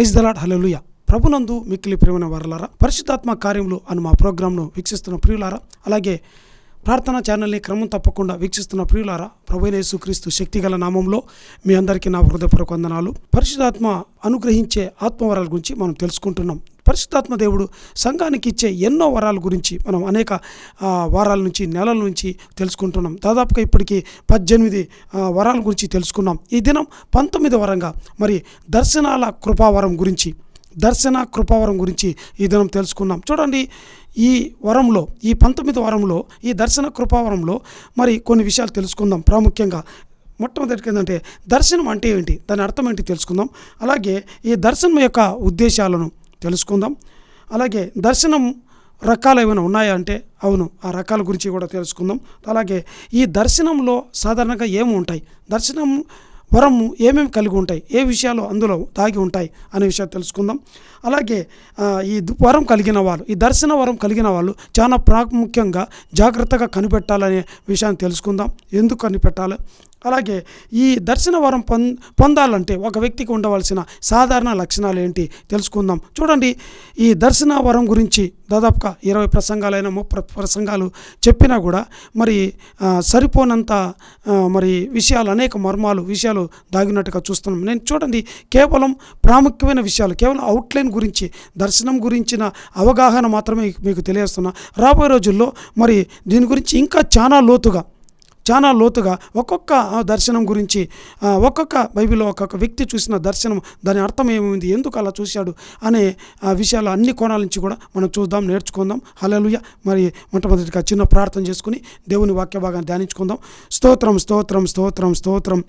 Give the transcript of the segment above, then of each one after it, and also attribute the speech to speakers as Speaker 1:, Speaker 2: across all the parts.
Speaker 1: Praise the Lord హలలుయ ప్రభునందు మిక్కిలి ప్రేమైన వారలారా పరిశుద్ధాత్మ కార్యములు అని మా ప్రోగ్రాంను వీక్షిస్తున్న ప్రియులారా అలాగే ప్రార్థనా ఛానల్ని క్రమం తప్పకుండా వీక్షిస్తున్న ప్రియులారా ప్రభువైన యేసుక్రీస్తు శక్తిగల నామంలో మీ అందరికీ నా హృదయపూర్వక వందనాలు. పరిశుధాత్మ అనుగ్రహించే ఆత్మవరాల గురించి మనం తెలుసుకుంటున్నాం. పరిశుద్ధాత్మ దేవుడు సంఘానికి ఇచ్చే ఎన్నో వరాల గురించి మనం అనేక వారాల నుంచి నెలల నుంచి తెలుసుకుంటున్నాం. దాదాపుగా ఇప్పటికీ పద్దెనిమిది వరాల గురించి తెలుసుకున్నాం. ఈ దినం పంతొమ్మిది వరంగా మరి దర్శనాల కృపావరం గురించి దర్శన కృపావరం గురించి ఈ దినం తెలుసుకున్నాం. చూడండి ఈ వరంలో ఈ పంతొమ్మిది వరంలో ఈ దర్శన కృపావరంలో మరి కొన్ని విషయాలు తెలుసుకుందాం. ప్రాముఖ్యంగా మొట్టమొదటికి ఏంటంటే దర్శనం అంటే ఏంటి? దాని అర్థం ఏంటి తెలుసుకుందాం. అలాగే ఈ దర్శనం యొక్క ఉద్దేశాలను తెలుసుకుందాం. అలాగే దర్శనం రకాలు ఏమైనా ఉన్నాయా అంటే అవును ఆ రకాల గురించి కూడా తెలుసుకుందాం. అలాగే ఈ దర్శనంలో సాధారణంగా ఏమి ఉంటాయి? దర్శనం వరము ఏమేమి కలిగి ఉంటాయి? ఏ విషయాలు అందులో దాగి ఉంటాయి? అనే విషయాలు తెలుసుకుందాం. అలాగే ఈ దు- వరం కలిగిన వాళ్ళు ఈ దర్శన వరం కలిగిన వాళ్ళు చాలా ప్రాముఖ్యంగా జాగ్రత్తగా కనిపెట్టాలనే విషయాన్ని తెలుసుకుందాం. ఎందుకు కనిపెట్టాలి? అలాగే ఈ దర్శన వరం పొం పొందాలంటే ఒక వ్యక్తికి ఉండవలసిన సాధారణ లక్షణాలు ఏంటి తెలుసుకుందాం. చూడండి ఈ దర్శన వరం గురించి దాదాపుగా ఇరవై ప్రసంగాలైన ముప్పై ప్రసంగాలు చెప్పినా కూడా మరి సరిపోనంత మరి విషయాలు అనేక మర్మాలు విషయాలు దాగినట్టుగా చూస్తున్నాం. నేను చూడండి కేవలం ప్రాముఖ్యమైన విషయాలు కేవలం అవుట్లైన్ గురించి దర్శనం గురించిన అవగాహన మాత్రమే మీకు తెలియజేస్తున్నా. రాబోయే రోజుల్లో మరి దీని గురించి ఇంకా చాలా లోతుగా చాలా లోతుగా ఒక్కొక్క దర్శనం గురించి ఒక్కొక్క బైబిల్లో ఒక్కొక్క వ్యక్తి చూసిన దర్శనం దాని అర్థం ఏమైంది ఎందుకు అలా చూశాడు అనే విషయాలు అన్ని కోణాల నుంచి కూడా మనం చూద్దాం నేర్చుకుందాం. హలలుయ మరి మొట్టమొదటిగా చిన్న ప్రార్థన చేసుకుని దేవుని వాక్య భాగాన్ని ధ్యానించుకుందాం. స్తోత్రం స్తోత్రం స్తోత్రం స్తోత్రం.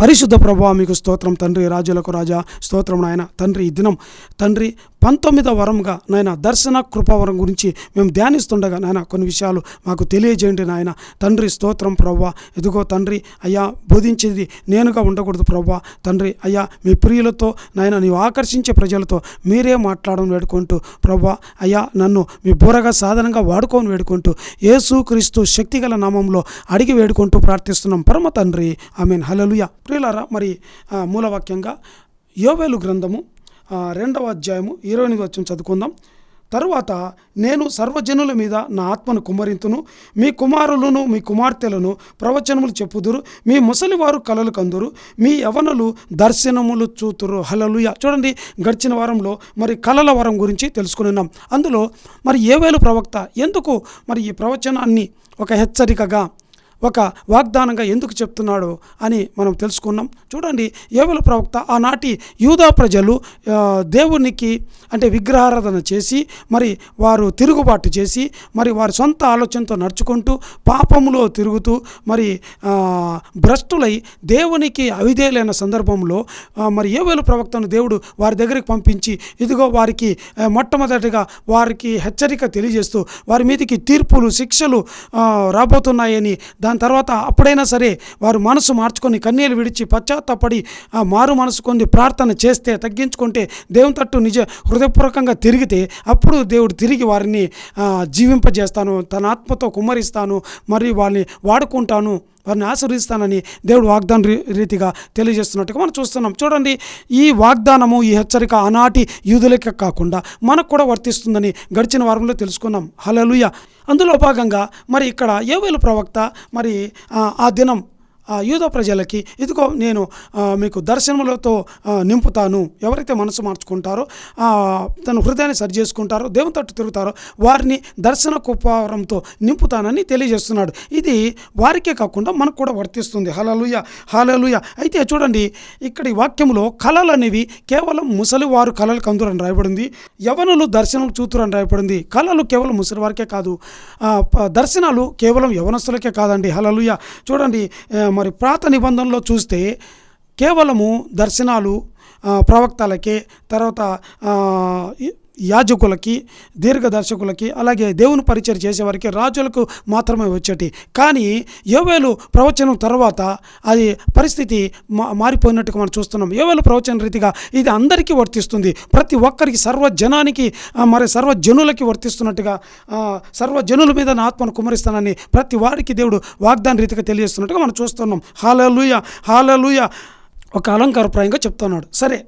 Speaker 1: పరిశుద్ధ ప్రభావ మీకు స్తోత్రం. తండ్రి రాజులకు రాజా స్తోత్రం నాయన. తండ్రి ఈ దినం తండ్రి పంతొమ్మిదవ వరంగా నాయన దర్శన కృపావరం గురించి మేము ధ్యానిస్తుండగా నాయన కొన్ని విషయాలు మాకు తెలియజేయండి నాయన. తండ్రి స్తోత్రం ప్రవ్వ. ఎదుగో తండ్రి అయ్యా బోధించేది నేనుగా ఉండకూడదు ప్రవ్వ. తండ్రి అయ్యా మీ ప్రియులతో నాయన నీవు ఆకర్షించే ప్రజలతో మీరే మాట్లాడడం వేడుకుంటూ ప్రవ్వ. అయ్యా నన్ను మీ బూరగా సాధనంగా వాడుకోని వేడుకుంటూ యేసు క్రీస్తు శక్తిగల నామంలో అడిగి వేడుకుంటూ ప్రార్థిస్తున్నాం. పరమ తండ్రి ఐ మీన్ హలలుయ ప్రియులారా మరి మూలవాక్యంగా యోవేలు గ్రంథము రెండవ అధ్యాయము ఇరవై ఎనిమిది వచ్చి చదువుకుందాం. తరువాత నేను సర్వజనుల మీద నా ఆత్మను కుమ్మరింతును మీ కుమారులను మీ కుమార్తెలను ప్రవచనములు చెప్పుదురు మీ ముసలివారు కలలు కందురు మీ యవనలు దర్శనములు చూతురు. హలలుయ చూడండి గడిచిన వారంలో మరి కలల వరం గురించి తెలుసుకున్నాం అందులో మరి ఏవేలు ప్రవక్త? ఎందుకు మరి ఈ ప్రవచనాన్ని ఒక హెచ్చరికగా ఒక వాగ్దానంగా ఎందుకు చెప్తున్నాడు అని మనం తెలుసుకున్నాం. చూడండి ఏవల ప్రవక్త ఆనాటి యూదా ప్రజలు దేవునికి అంటే విగ్రహారాధన చేసి మరి వారు తిరుగుబాటు చేసి మరి వారి సొంత ఆలోచనతో నడుచుకుంటూ పాపములో తిరుగుతూ మరి భ్రష్టులై దేవునికి అవిధేయులైన సందర్భంలో మరి ఏవేలు ప్రవక్తను దేవుడు వారి దగ్గరికి పంపించి ఇదిగో వారికి మొట్టమొదటిగా వారికి హెచ్చరిక తెలియజేస్తూ వారి మీదకి తీర్పులు శిక్షలు రాబోతున్నాయని దాని తర్వాత అప్పుడైనా సరే వారు మనసు మార్చుకొని కన్నీళ్ళు విడిచి పశ్చాత్తాపడి ఆ మారు మనసు కొంది ప్రార్థన చేస్తే తగ్గించుకుంటే దేవుని తట్టు నిజ హృదయపూర్వకంగా తిరిగితే అప్పుడు దేవుడు తిరిగి వారిని జీవింపజేస్తాను తన ఆత్మతో కుమ్మరిస్తాను మరియు వాళ్ళని వాడుకుంటాను. వారిని ఆశీర్వదిస్తానని దేవుడు వాగ్దాన రీతిగా తెలియజేస్తున్నట్టుగా మనం చూస్తున్నాం. చూడండి ఈ వాగ్దానము ఈ హెచ్చరిక ఆనాటి యూదులకే కాకుండా మనకు కూడా వర్తిస్తుందని గడిచిన వారంలో తెలుసుకున్నాం. హలలుయ అందులో భాగంగా మరి ఇక్కడ ఏవేలు ప్రవక్త మరి ఆ, దినం యూద ప్రజలకి ఇదిగో నేను మీకు దర్శనములతో నింపుతాను. ఎవరైతే మనసు మార్చుకుంటారో తన హృదయాన్ని సరి చేసుకుంటారో దేవుని తట్టు తిరుగుతారో వారిని దర్శన కుపారంతో నింపుతానని తెలియజేస్తున్నాడు. ఇది వారికే కాకుండా మనకు కూడా వర్తిస్తుంది. హలలుయ హలలుయ అయితే చూడండి ఇక్కడ ఈ వాక్యంలో కళలు అనేవి కేవలం ముసలివారు కళలు కందురని రాయబడింది. యవనులు దర్శనం చూతురని రాయబడింది. కళలు కేవలం ముసలి వారికే కాదు దర్శనాలు కేవలం యవనస్తులకే కాదండి. హలలుయ చూడండి మరి ప్రాత నిబంధనలో చూస్తే కేవలము దర్శనాలు ప్రవక్తలకే తర్వాత యాజకులకి దీర్ఘదర్శకులకి అలాగే దేవుని పరిచయం చేసేవారికి రాజులకు మాత్రమే వచ్చేటి. కానీ యోవేలు ప్రవచనం తర్వాత అది పరిస్థితి మా మారిపోయినట్టుగా మనం చూస్తున్నాం. యోవేలు ప్రవచన రీతిగా ఇది అందరికీ వర్తిస్తుంది. ప్రతి ఒక్కరికి సర్వజనానికి మరి సర్వజనులకి వర్తిస్తున్నట్టుగా సర్వజనుల మీద నా ఆత్మను కుమరిస్తానని ప్రతి వారికి దేవుడు వాగ్దాన రీతిగా తెలియజేస్తున్నట్టుగా మనం చూస్తున్నాం. Hallelujah hallelujah. ఒక అలంకారప్రాయంగా చెప్తున్నాడు. సరే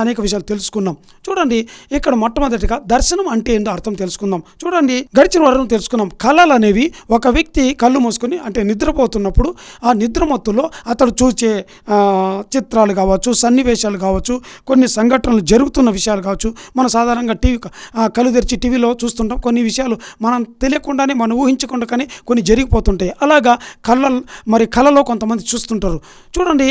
Speaker 1: అనేక విషయాలు తెలుసుకున్నాం. చూడండి ఇక్కడ మొట్టమొదటిగా దర్శనం అంటే ఏంటో అర్థం తెలుసుకుందాం. చూడండి గడిచిన వారం తెలుసుకున్నాం. కళలు అనేవి ఒక వ్యక్తి కళ్ళు మూసుకొని అంటే నిద్రపోతున్నప్పుడు ఆ నిద్రమత్తులో అతడు చూచే చిత్రాలు కావచ్చు సన్నివేశాలు కావచ్చు కొన్ని సంఘటనలు జరుగుతున్న విషయాలు కావచ్చు మనం సాధారణంగా టీవీ కళ్ళు తెరిచి టీవీలో చూస్తుంటాం. కొన్ని విషయాలు మనం తెలియకుండానే మనం ఊహించకుండా కానీ కొన్ని జరిగిపోతుంటాయి. అలాగా కళ్ళ మరి కళలో కొంతమంది చూస్తుంటారు. చూడండి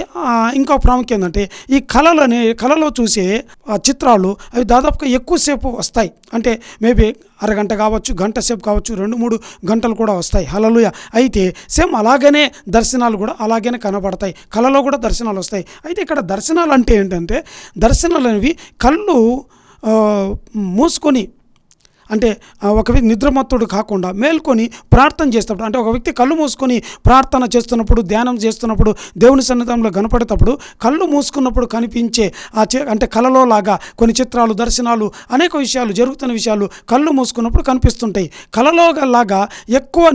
Speaker 1: ఇంకో ప్రాముఖ్యం ఏంటంటే ఈ కళలు అనే కళలో చూ చూసే ఆ చిత్రాలు అవి దాదాపుగా ఎక్కువసేపు వస్తాయి. అంటే మేబీ అరగంట కావచ్చు గంట సేపు కావచ్చు రెండు మూడు గంటలు కూడా వస్తాయి. హలలుయ అయితే సేమ్ అలాగనే దర్శనాలు కూడా అలాగనే కనబడతాయి. కళలో కూడా దర్శనాలు వస్తాయి. అయితే ఇక్కడ దర్శనాలు అంటే ఏంటంటే దర్శనాలు అనేవి కళ్ళు మూసుకొని అంటే ఒక వ్యక్తి నిద్రమత్తుడు కాకుండా మేల్కొని ప్రార్థన చేస్తున్నప్పుడు అంటే ఒక వ్యక్తి కళ్ళు మూసుకొని ప్రార్థన చేస్తున్నప్పుడు ధ్యానం చేస్తున్నప్పుడు దేవుని సన్నిధానంలో కనపడేటప్పుడు కళ్ళు మూసుకున్నప్పుడు కనిపించే ఆ చే అంటే కళలో లాగా కొన్ని చిత్రాలు దర్శనాలు అనేక విషయాలు జరుగుతున్న విషయాలు కళ్ళు మూసుకున్నప్పుడు కనిపిస్తుంటాయి. కళలో లాగా ఎక్కువ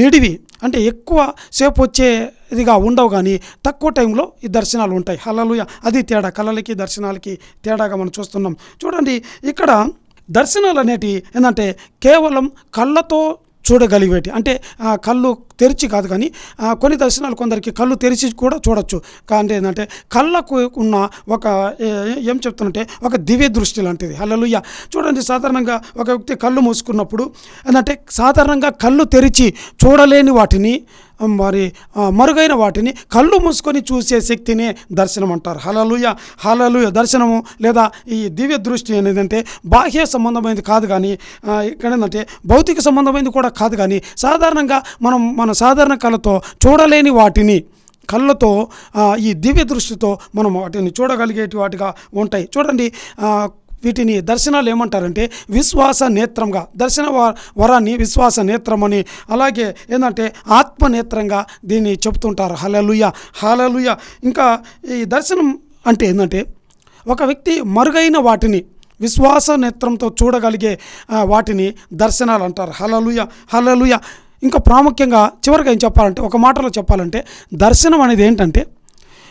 Speaker 1: నిడివి అంటే ఎక్కువ సేపు వచ్చే ఇదిగా ఉండవు కానీ తక్కువ టైంలో ఈ దర్శనాలు ఉంటాయి. హలలుయ అది తేడా. కళలకి దర్శనాలకి తేడాగా మనం చూస్తున్నాం. చూడండి ఇక్కడ దర్శనాలు అనేటివి ఏంటంటే కేవలం కళ్ళతో చూడగలిగేటి. అంటే ఆ, కళ్ళు తెరిచి కాదు కానీ కొన్ని దర్శనాలు కొందరికి కళ్ళు తెరిచి కూడా చూడొచ్చు. కానీ ఏంటంటే కళ్ళకు ఉన్న ఒక ఏం చెప్తున్నంటే ఒక దివ్య దృష్టి లాంటిది. హలలుయ్య చూడండి సాధారణంగా ఒక వ్యక్తి కళ్ళు మూసుకున్నప్పుడు ఏంటంటే సాధారణంగా కళ్ళు తెరిచి చూడలేని వాటిని మరి మరుగైన వాటిని కళ్ళు మూసుకొని చూసే శక్తినే దర్శనం అంటారు. హలలుయ హలలుయ దర్శనము లేదా ఈ దివ్య దృష్టి అనేది అంటే బాహ్య సంబంధమైనది కాదు కానీ ఇక్కడ ఏంటంటే భౌతిక సంబంధమైనది కూడా కాదు కానీ సాధారణంగా మనం మన సాధారణ కళతో చూడలేని వాటిని కళ్ళతో ఈ దివ్య దృష్టితో మనం వాటిని చూడగలిగేటి వాటిగా ఉంటాయి. చూడండి వీటిని దర్శనాలు ఏమంటారంటే విశ్వాస నేత్రంగా దర్శన వ- వరాన్ని విశ్వాస నేత్రమని అలాగే ఏంటంటే ఆత్మ నేత్రంగా దీన్ని చెప్తుంటారు. హలలుయ హలలుయ ఇంకా ఈ దర్శనం అంటే ఏంటంటే ఒక వ్యక్తి మరుగైన వాటిని విశ్వాస నేత్రంతో చూడగలిగే వాటిని దర్శనాలు అంటారు. హలలుయ హలలుయ ఇంకా ప్రాముఖ్యంగా చివరిగా ఏం చెప్పాలంటే ఒక మాటలో చెప్పాలంటే దర్శనం అనేది ఏంటంటే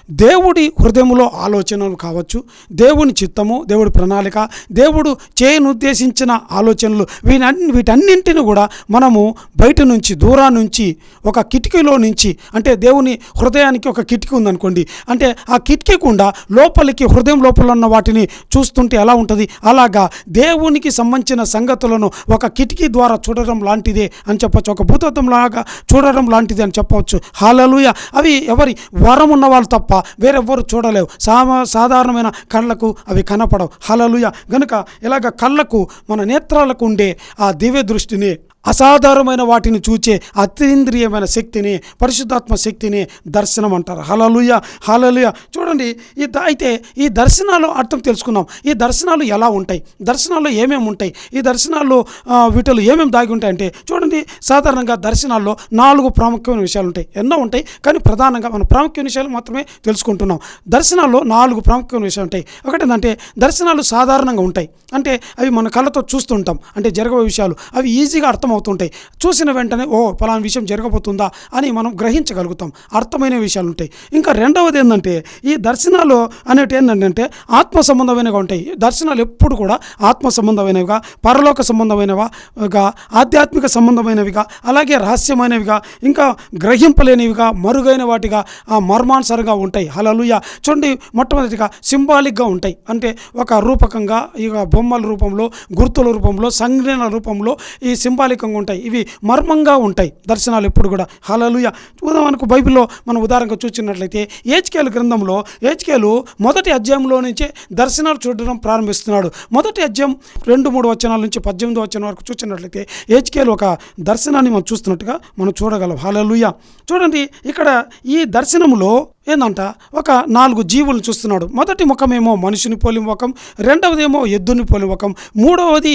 Speaker 1: దేవుడి హృదయంలో ఆలోచనలు కావచ్చు. దేవుని చిత్తము దేవుడి ప్రణాళిక దేవుడు చేయనుద్దేశించిన ఆలోచనలు వీటన్ని వీటన్నింటిని కూడా మనము బయట నుంచి దూరా నుంచి ఒక కిటికీలో నుంచి అంటే దేవుని హృదయానికి ఒక కిటికీ ఉందనుకోండి. అంటే ఆ కిటికీ కూడా లోపలికి హృదయం లోపల ఉన్న వాటిని చూస్తుంటే ఎలా ఉంటుంది? అలాగా దేవునికి సంబంధించిన సంగతులను ఒక కిటికీ ద్వారా చూడడం లాంటిదే అని చెప్పచ్చు. ఒక భూతత్వం లాగా చూడడం లాంటిది అని చెప్పవచ్చు హాలలుయ! అవి ఎవరి వరం ఉన్న వాళ్ళు తప్ప వేరెవ్వరు చూడలేవు. సామా సాధారణమైన కళ్ళకు అవి కనపడవు. హలలుయ గనుక ఇలాగ కళ్ళకు మన నేత్రాలకు ఉండే ఆ దివ్య దృష్టిని అసాధారణమైన వాటిని చూచే అతీంద్రియమైన శక్తిని పరిశుద్ధాత్మ శక్తిని దర్శనం అంటారు. హలలుయ హలలుయ చూడండి ఈ అయితే ఈ దర్శనాలు అర్థం తెలుసుకుందాం. ఈ దర్శనాలు ఎలా ఉంటాయి? దర్శనాల్లో ఏమేమి ఉంటాయి? ఈ దర్శనాల్లో వీటిలో ఏమేమి దాగి ఉంటాయంటే చూడండి సాధారణంగా దర్శనాల్లో నాలుగు ప్రాముఖ్యమైన విషయాలు ఉంటాయి. ఎన్నో ఉంటాయి కానీ ప్రధానంగా మనం ప్రాముఖ్యమైన విషయాలు మాత్రమే తెలుసుకుంటున్నాం. దర్శనాల్లో నాలుగు ప్రాముఖ్యమైన విషయాలు ఉంటాయి. ఒకటి ఏంటంటే దర్శనాలు సాధారణంగా ఉంటాయి. అంటే అవి మన కళ్ళతో చూస్తుంటాం. అంటే జరగబోయే విషయాలు. అవి ఈజీగా అర్థం అర్థమవుతుంటాయి చూసిన వెంటనే ఓ పలానా విషయం జరగబోతుందా? అని మనం గ్రహించగలుగుతాం. అర్థమైన విషయాలు ఉంటాయి. ఇంకా రెండవది ఏంటంటే ఈ దర్శనాలు అనేటి ఏంటంటే ఆత్మ సంబంధమైనవి ఉంటాయి. దర్శనాలు ఎప్పుడు కూడా ఆత్మ సంబంధమైనవిగా పరలోక సంబంధమైనవిగా ఆధ్యాత్మిక సంబంధమైనవిగా అలాగే రహస్యమైనవిగా ఇంకా గ్రహింపలేనివిగా మరుగైన వాటిగా ఆ మర్మానుసారంగా ఉంటాయి. హలలుయ చూడండి మొట్టమొదటిగా సింబాలిక్గా ఉంటాయి. అంటే ఒక రూపకంగా ఇక బొమ్మల రూపంలో గుర్తుల రూపంలో సంజ్ఞల రూపంలో ఈ సింబాలిక్ సింబాలికంగా ఉంటాయి. ఇవి మర్మంగా ఉంటాయి. దర్శనాలు ఎప్పుడు కూడా. హలలుయ ఉదాహరణకు బైబిల్లో మనం ఉదాహరణగా చూసినట్లయితే ఏజ్కేలు గ్రంథంలో ఏజ్కేలు మొదటి అధ్యాయంలో నుంచే దర్శనాలు చూడడం ప్రారంభిస్తున్నాడు. మొదటి అధ్యాయం రెండు మూడు వచనాల నుంచి పద్దెనిమిది వచనం వరకు చూసినట్లయితే ఏజ్కేలు ఒక దర్శనాన్ని మనం చూస్తున్నట్టుగా మనం చూడగలం. హలలుయ చూడండి ఇక్కడ ఈ దర్శనములో ఏందంట? ఒక నాలుగు జీవులను చూస్తున్నాడు. మొదటి ముఖమేమో మనిషిని పోలిన ముఖం రెండవదేమో ఎద్దుని పోలిన ముఖం మూడవది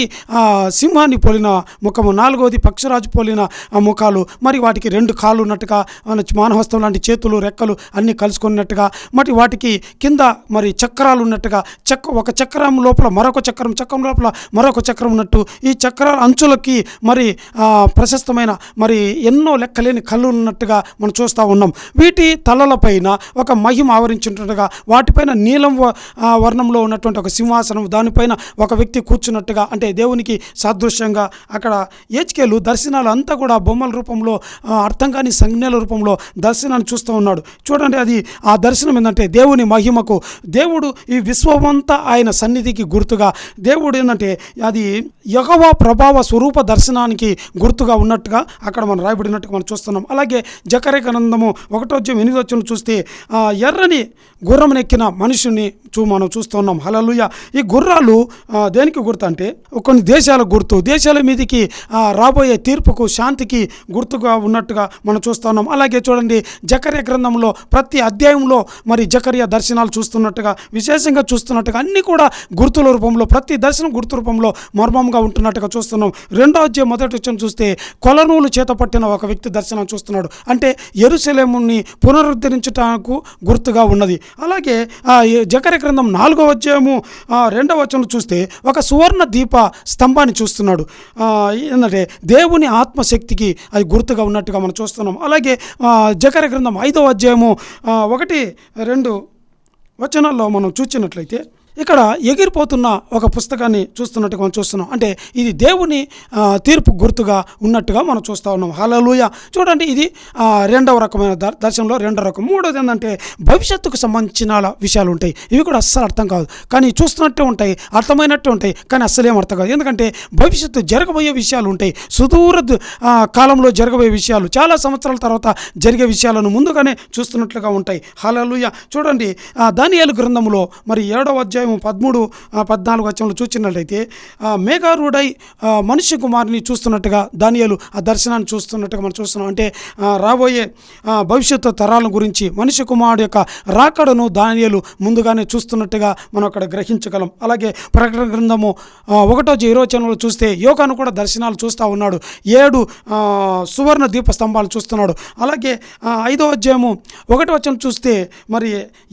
Speaker 1: సింహాన్ని పోలిన ముఖము నాలుగవది పక్షరాజు పోలిన ఆ ముఖాలు. మరి వాటికి రెండు కాళ్ళు ఉన్నట్టుగా మన మానవస్తం లాంటి చేతులు రెక్కలు అన్నీ కలుసుకున్నట్టుగా మరి వాటికి కింద మరి చక్రాలు ఉన్నట్టుగా చక్ర ఒక చక్రం లోపల మరొక చక్రం చక్రం లోపల మరొక చక్రం ఉన్నట్టు ఈ చక్రాల అంచులకి మరి ప్రశస్తమైన మరి ఎన్నో లెక్కలేని కళ్ళు ఉన్నట్టుగా మనం చూస్తూ ఉన్నాం. వీటి తలలపైన ఒక మహిమ ఆవరించుంటుండగా వాటిపైన నీలం వర్ణంలో ఉన్నటువంటి ఒక సింహాసనం దానిపైన ఒక వ్యక్తి కూర్చున్నట్టుగా అంటే దేవునికి సాదృశ్యంగా అక్కడ ఏచికేలు దర్శనాలు అంతా కూడా బొమ్మల రూపంలో అర్థం కాని సంజ్ఞల రూపంలో దర్శనాన్ని చూస్తూ ఉన్నాడు. చూడండి అది ఆ దర్శనం ఏంటంటే దేవుని మహిమకు. దేవుడు ఈ విశ్వమంతా ఆయన సన్నిధికి గుర్తుగా దేవుడు ఏంటంటే అది యగవ ప్రభావ స్వరూప దర్శనానికి గుర్తుగా ఉన్నట్టుగా అక్కడ మనం రాయబడినట్టుగా మనం చూస్తున్నాం. అలాగే జకరే గ్రంథము ఒకటో అధ్యాయం ఎనిమిది వచ్చిన చూస్తే ఆ, ఎర్రని గుర్రం ఎక్కిన మనుషుని చూ మనం చూస్తున్నాం. హలలుయ ఈ గుర్రాలు దేనికి గుర్తు అంటే కొన్ని దేశాల గుర్తు దేశాల మీదకి రాబోయే తీర్పుకు శాంతికి గుర్తుగా ఉన్నట్టుగా మనం చూస్తున్నాం. అలాగే చూడండి జకర్య గ్రంథంలో ప్రతి అధ్యాయంలో మరి జకర్య దర్శనాలు చూస్తున్నట్టుగా విశేషంగా చూస్తున్నట్టుగా అన్నీ కూడా గుర్తుల రూపంలో ప్రతి దర్శనం గుర్తు రూపంలో మర్మంగా ఉంటున్నట్టుగా చూస్తున్నాం. రెండో అధ్యాయం మొదటి వచ్చిన చూస్తే కొలనూలు చేత పట్టిన ఒక వ్యక్తి దర్శనం చూస్తున్నాడు. అంటే ఎరుసలేముని పునరుద్ధరించటానికి గుర్తుగా ఉన్నది. అలాగే జకర్య గ్రంథం నాలుగో అధ్యాయము రెండవ వచనం చూస్తే ఒక సువర్ణ దీప స్తంభాన్ని చూస్తున్నాడు. ఏంటంటే దేవుని ఆత్మశక్తికి అది గుర్తుగా ఉన్నట్టుగా మనం చూస్తున్నాం. అలాగే జకర గ్రంథం ఐదవ అధ్యాయము ఒకటి రెండు వచనాల్లో మనం చూచినట్లయితే ఇక్కడ ఎగిరిపోతున్న ఒక పుస్తకాన్ని చూస్తున్నట్టుగా మనం చూస్తున్నాం. అంటే ఇది దేవుని తీర్పు గుర్తుగా ఉన్నట్టుగా మనం చూస్తూ ఉన్నాం. హలలుయ చూడండి ఇది రెండవ రకమైన దర్- దర్శనంలో రెండవ రకం. మూడోది ఏంటంటే భవిష్యత్తుకు సంబంధించిన విషయాలు ఉంటాయి. ఇవి కూడా అస్సలు అర్థం కాదు. కానీ చూస్తున్నట్టే ఉంటాయి అర్థమైనట్టే ఉంటాయి కానీ అస్సలేం అర్థం కాదు. ఎందుకంటే భవిష్యత్తు జరగబోయే విషయాలు ఉంటాయి. సుదూర కాలంలో జరగబోయే విషయాలు చాలా సంవత్సరాల తర్వాత జరిగే విషయాలను ముందుగానే చూస్తున్నట్లుగా ఉంటాయి. హలలుయ చూడండి దానియాలు గ్రంథంలో మరి ఏడవ అధ్యాయం పదమూడు పద్నాలుగు వచ్చంలో చూసినట్లయితే ఆ, మేఘారుడై మనుష్య కుమారుని చూస్తున్నట్టుగా దానియాలు ఆ దర్శనాన్ని చూస్తున్నట్టుగా మనం చూస్తున్నాం. అంటే రాబోయే భవిష్యత్తు తరాల గురించి మనిషి కుమారుడు యొక్క రాకడను దానియేలు ముందుగానే చూస్తున్నట్టుగా మనం అక్కడ గ్రహించగలం. అలాగే ప్రకటన గ్రంథము ఆ, ఒకటో ఇరోచనలో చూస్తే యోగాను కూడా దర్శనాలు చూస్తూ ఉన్నాడు. ఏడు సువర్ణ దీప స్తంభాలు చూస్తున్నాడు. అలాగే ఐదో అధ్యాయము ఒకటి వచనం చూస్తే మరి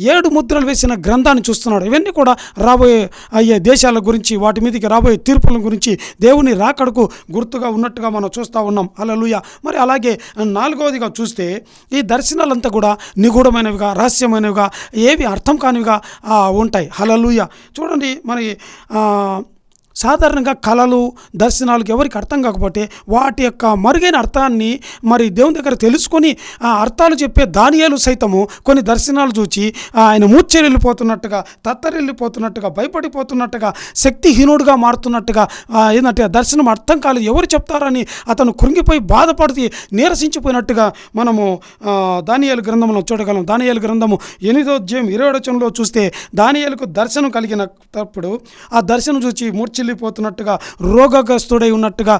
Speaker 1: ఏడు ముద్రలు వేసిన గ్రంథాన్ని చూస్తున్నాడు. ఇవన్నీ కూడా రాబోయే అయ్యే దేశాల గురించి వాటి మీదకి రాబోయే తీర్పుల గురించి దేవుని రాకడకు గుర్తుగా ఉన్నట్టుగా మనం చూస్తూ ఉన్నాం. అలలుయ మరి అలాగే నాలుగవదిగా చూస్తే ఈ దర్శనాలంతా కూడా నిగూఢమైనవిగా రహస్యమైనవిగా ఏవి అర్థం కానివిగా ఉంటాయి. హలలుయ చూడండి మరి సాధారణంగా కళలు దర్శనాలకు ఎవరికి అర్థం కాకపోతే వాటి యొక్క మరుగైన అర్థాన్ని మరి దేవుని దగ్గర తెలుసుకొని ఆ అర్థాలు చెప్పే దానియాలు సైతము కొన్ని దర్శనాలు చూచి ఆయన మూర్చెళ్ళిపోతున్నట్టుగా తత్తరెళ్ళిపోతున్నట్టుగా భయపడిపోతున్నట్టుగా శక్తిహీనుడుగా మారుతున్నట్టుగా ఏంటంటే ఆ దర్శనం అర్థం కాలేదు. ఎవరు చెప్తారని అతను కృంగిపోయి బాధపడుతూ నీరసించిపోయినట్టుగా మనము దానియాల గ్రంథంలో చూడగలం. దానియాల గ్రంథము ఎనిమిదో అధ్యాయం ఇరవై చూస్తే దానియాలకు దర్శనం కలిగినప్పుడు ఆ దర్శనం చూచి మూర్చిల్లిపోతున్నట్టుగా రోగగ్రస్తుడై ఉన్నట్టుగా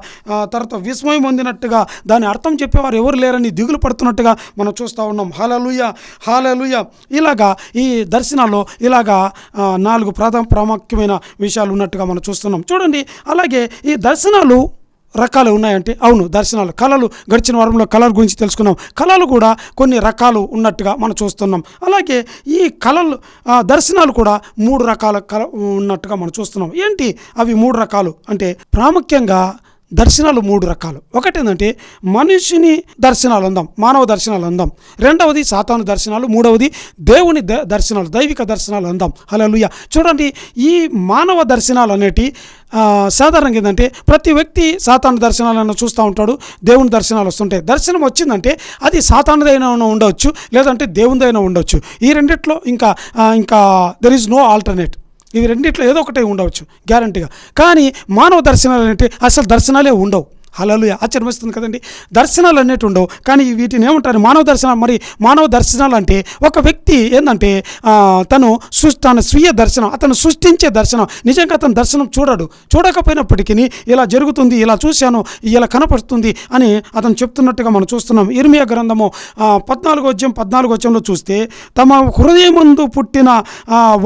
Speaker 1: తర్వాత విస్మయం పొందినట్టుగా దాని అర్థం చెప్పేవారు ఎవరు లేరని దిగులు పడుతున్నట్టుగా మనం చూస్తూ ఉన్నాం. Hallelujah hallelujah. ఇలాగా ఈ దర్శనాల్లో ఇలాగా నాలుగు ప్రాథమ ప్రాముఖ్యమైన విషయాలు ఉన్నట్టుగా మనం చూస్తున్నాం. చూడండి అలాగే ఈ దర్శనాలు రకాలు ఉన్నాయంటే అవును దర్శనాలు. కళలు గడిచిన వారంలో కళల గురించి తెలుసుకున్నాం. కళలు కూడా కొన్ని రకాలు ఉన్నట్టుగా మనం చూస్తున్నాం. అలాగే ఈ కళలు దర్శనాలు కూడా మూడు రకాల కళ ఉన్నట్టుగా మనం చూస్తున్నాం. ఏంటి అవి మూడు రకాలు? అంటే ప్రాముఖ్యంగా దర్శనాలు మూడు రకాలు. ఒకటి ఏంటంటే మనిషిని దర్శనాలు అందాం మానవ దర్శనాలు అందాం. రెండవది సాతాను దర్శనాలు. మూడవది దేవుని ద- దర్శనాలు దైవిక దర్శనాలు అందాం. హలోయ చూడండి ఈ మానవ దర్శనాలు అనేటి సాధారణంగా ఏంటంటే ప్రతి వ్యక్తి సాతాను దర్శనాలను చూస్తూ ఉంటాడు దేవుని దర్శనాలు వస్తుంటాయి. దర్శనం వచ్చిందంటే అది సాతానుదైన ఉండవచ్చు లేదంటే దేవునిదైనా ఉండవచ్చు. ఈ రెండిట్లో ఇంకా ఇంకా దెర్ ఈజ్ నో ఆల్టర్నేట్ ఇవి రెండిట్లో ఏదో ఒకటే ఉండవచ్చు గ్యారంటీగా కానీ మానవ దర్శనాలు అంటే అసలు దర్శనాలే ఉండవు. హలలు ఆశ్చర్యమేస్తుంది కదండి. దర్శనాలు అనేవి ఉండవు. కానీ వీటిని ఏమంటారు? మానవ దర్శనాలు. మరి మానవ దర్శనాలు అంటే ఒక వ్యక్తి ఏంటంటే తను సృష్టి తన స్వీయ దర్శనం అతను సృష్టించే దర్శనం. నిజంగా అతను దర్శనం చూడడు. చూడకపోయినప్పటికీ ఇలా జరుగుతుంది ఇలా చూశాను ఇలా కనపడుతుంది అని అతను చెప్తున్నట్టుగా మనం చూస్తున్నాం. ఇర్మియా గ్రంథము పద్నాలుగో అధ్యాయం పద్నాలుగో అధ్యాయంలో చూస్తే తమ హృదయమందు పుట్టిన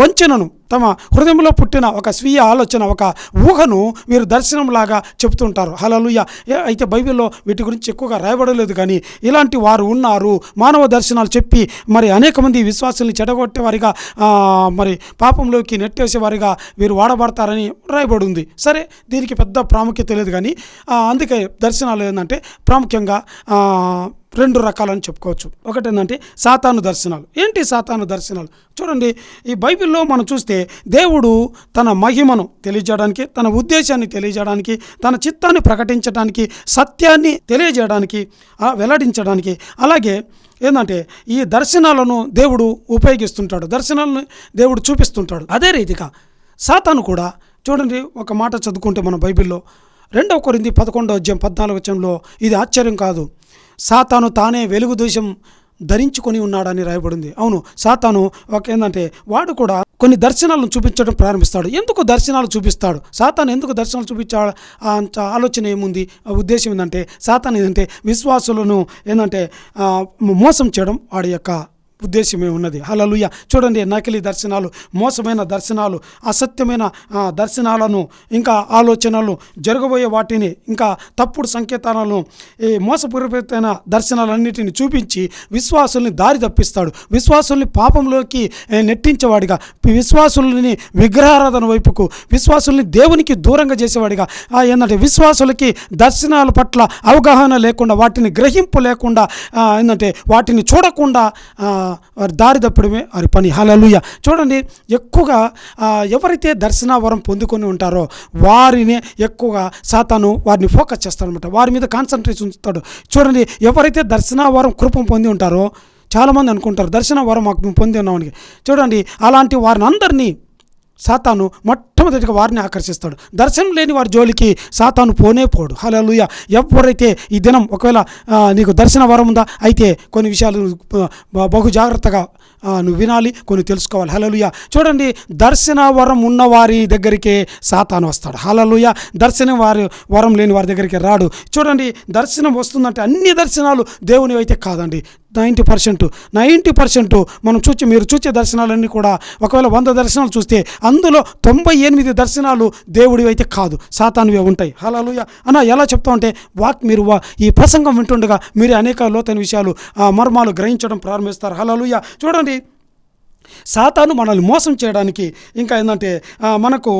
Speaker 1: వంచనను తమ హృదయంలో పుట్టిన ఒక స్వీయ ఆలోచన ఒక ఊహను వీరు దర్శనంలాగా చెప్తుంటారు హలలుయ అయితే బైబిల్లో వీటి గురించి ఎక్కువగా రాయబడలేదు కానీ ఇలాంటి వారు ఉన్నారు. మానవ దర్శనాలు చెప్పి మరి అనేక మంది విశ్వాసుల్ని చెడగొట్టేవారిగా మరి పాపంలోకి నెట్టేసేవారిగా వీరు వాడబడతారని రాయబడి ఉంది సరే దీనికి పెద్ద ప్రాముఖ్యత లేదు కానీ అందుకే దర్శనాలు ఏంటంటే ప్రాముఖ్యంగా రెండు రకాలని చెప్పుకోవచ్చు. ఒకటి ఏంటంటే సాతాను దర్శనాలు. ఏంటి సాతాను దర్శనాలు? చూడండి ఈ బైబిల్లో మనం చూస్తే దేవుడు తన మహిమను తెలియజేయడానికి తన ఉద్దేశాన్ని తెలియజేయడానికి తన చిత్తాన్ని ప్రకటించడానికి సత్యాన్ని తెలియజేయడానికి వెల్లడించడానికి. అలాగే ఏంటంటే ఈ దర్శనాలను దేవుడు ఉపయోగిస్తుంటాడు. దర్శనాలను దేవుడు చూపిస్తుంటాడు. అదే రీతిగా సాతాను కూడా చూడండి ఒక మాట చదువుకుంటే మన బైబిల్లో రెండవ కొరింది పదకొండో అధ్యాయం పద్నాలుగు వచ్చంలో ఇది ఆశ్చర్యం కాదు. సాతాను తానే వెలుగు దోషం ధరించుకొని ఉన్నాడని రాయబడింది. అవును సాతాను ఒక ఏంటంటే వాడు కూడా కొన్ని దర్శనాలను చూపించడం ప్రారంభిస్తాడు. ఎందుకు దర్శనాలు చూపిస్తాడు? సాతాను ఎందుకు దర్శనాలు చూపించాడు ఆ ఆలోచన ఏముంది? ఆ ఉద్దేశం ఏంటంటే సాతాను ఏంటంటే విశ్వాసులను ఏంటంటే మోసం చేయడం వాడి యొక్క ఉద్దేశమే ఉన్నది. హలలుయ చూడండి నకిలీ దర్శనాలు మోసమైన దర్శనాలు అసత్యమైన దర్శనాలను ఇంకా ఆలోచనలు జరగబోయే వాటిని ఇంకా తప్పుడు సంకేతాలను ఈ మోసపూరితమైన దర్శనాలన్నిటిని చూపించి విశ్వాసుల్ని దారి తప్పిస్తాడు. విశ్వాసుల్ని పాపంలోకి నెట్టించేవాడిగా విశ్వాసుల్ని విగ్రహారాధన వైపుకు విశ్వాసుల్ని దేవునికి దూరంగా చేసేవాడిగా ఏంటంటే విశ్వాసులకి దర్శనాల పట్ల అవగాహన లేకుండా వాటిని గ్రహింపు లేకుండా ఏంటంటే వాటిని చూడకుండా ఆ, వారి దారి తప్పడమే వారి పని. హలలుయ చూడండి ఎక్కువగా ఎవరైతే దర్శన వరం పొందుకొని ఉంటారో వారిని ఎక్కువగా సాతాను వారిని ఫోకస్ చేస్తాడనమాట వారి మీద కాన్సన్ట్రేషన్ ఉంచుతాడు. చూడండి ఎవరైతే దర్శన వరం కృపం పొంది ఉంటారో చాలామంది అనుకుంటారు దర్శన వరం మాకు పొంది ఉన్నామని చూడండి అలాంటి వారిని అందరినీ సాతాను మొట్టమొదటిగా వారిని ఆకర్షిస్తాడు. దర్శనం లేని వారి జోలికి సాతాను పోనే పోడు. హలలుయ ఎవరైతే ఈ దినం ఒకవేళ నీకు దర్శన వరం ఉందా? అయితే కొన్ని విషయాలు బహు జాగ్రత్తగా నువ్వు వినాలి కొన్ని తెలుసుకోవాలి. హలలుయ చూడండి దర్శన వరం ఉన్న వారి దగ్గరికే సాతాను వస్తాడు. హలలుయ దర్శనం వారి వరం లేని వారి దగ్గరికి రాడు. చూడండి దర్శనం వస్తుందంటే అన్ని దర్శనాలు దేవుని అయితే కాదండి. నైంటీ పర్సెంట్ నైంటీ పర్సెంట్ మనం చూచి మీరు చూసే దర్శనాలన్నీ కూడా ఒకవేళ వంద దర్శనాలు చూస్తే అందులో తొంభై ఎనిమిది దర్శనాలు దేవుడివి అయితే కాదు సాతానువే ఉంటాయి. హలాలుయ అన్న ఎలా చెప్తామంటే వాక్ మీరు వా- ఈ ప్రసంగం వింటుండగా మీరు అనేక లోతైన విషయాలు ఆ, మర్మాలు గ్రహించడం ప్రారంభిస్తారు. హలాలుయ చూడండి సాతాను మనల్ని మోసం చేయడానికి ఇంకా ఏంటంటే మనకు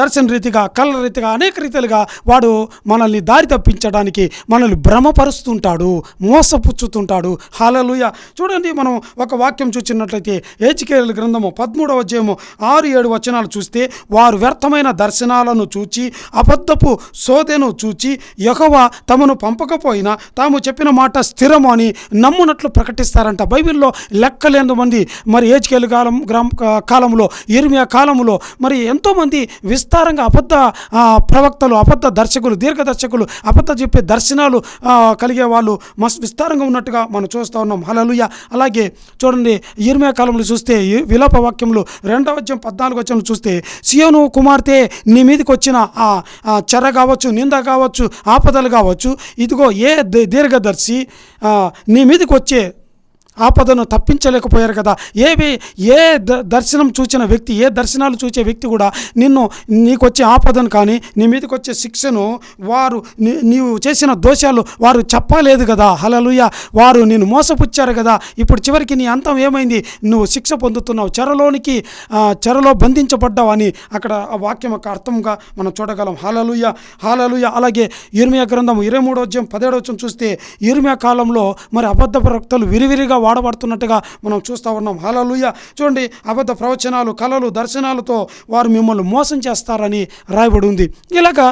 Speaker 1: దర్శన రీతిగా కళ్ళ రీతిగా అనేక రీతిలుగా వాడు మనల్ని దారి తప్పించడానికి మనల్ని భ్రమపరుస్తుంటాడు మోసపుచ్చుతుంటాడు. హాలలుయ చూడండి మనం ఒక వాక్యం చూచినట్లయితే ఏచికేల గ్రంథము పదమూడవ అధ్యాయము ఆరు ఏడు వచనాలు చూస్తే వారు వ్యర్థమైన దర్శనాలను చూచి అబద్ధపు సోదెను చూచి యహవ తమను పంపకపోయినా తాము చెప్పిన మాట స్థిరము అని నమ్మునట్లు ప్రకటిస్తారంట. బైబిల్లో లెక్కలేని మంది మరి ఏజ్కేల్ కాలం గ్రామ కాలంలో ఇర్మియా కాలంలో మరి ఎంతోమంది విస్తారంగా అబద్ధ ప్రవక్తలు అబద్ధ దర్శకులు దీర్ఘదర్శకులు అబద్ధ చెప్పే దర్శనాలు కలిగే వాళ్ళు మస్ విస్తారంగా ఉన్నట్టుగా మనం చూస్తూ ఉన్నాం. హలలుయ అలాగే చూడండి ఇర్మియా కాలంలో చూస్తే విలోప విలాప వాక్యంలో రెండవ అధ్యాయం పద్నాలుగు వచ్చంలో చూస్తే సియోను కుమార్తె నీ మీదకి వచ్చిన ఆ చెర కావచ్చు నింద కావచ్చు ఆపదలు కావచ్చు ఇదిగో ఏ దీర్ఘదర్శి నీ మీదకి వచ్చే ఆపదను తప్పించలేకపోయారు కదా. ఏవి ఏ ద- దర్శనం చూచిన వ్యక్తి ఏ దర్శనాలు చూసే వ్యక్తి కూడా నిన్ను నీకు వచ్చే ఆపదను కానీ నీ మీదకి వచ్చే శిక్షను వారు నీవు చేసిన దోషాలు వారు చెప్పలేదు కదా. హలలుయ వారు నిన్ను మోసపుచ్చారు కదా. ఇప్పుడు చివరికి నీ అంతం ఏమైంది? నువ్వు శిక్ష పొందుతున్నావు. చెరలోనికి చెరలో బంధించబడ్డావు అని అక్కడ ఆ వాక్యం యొక్క అర్థంగా మనం చూడగలం. హాలలుయ హాలలుయ అలాగే ఇర్మియా గ్రంథం ఇరవై మూడో అధ్యాయం పదిహేడో చూస్తే ఇర్మియా కాలంలో మరి అబద్ధ ప్రవక్తలు విరివిరిగా వాడబడుతున్నట్టుగా మనం చూస్తూ ఉన్నాం. హలలుయ చూడండి అబద్ధ ప్రవచనాలు కళలు దర్శనాలతో వారు మిమ్మల్ని మోసం చేస్తారని రాయబడి ఉంది. ఇలాగా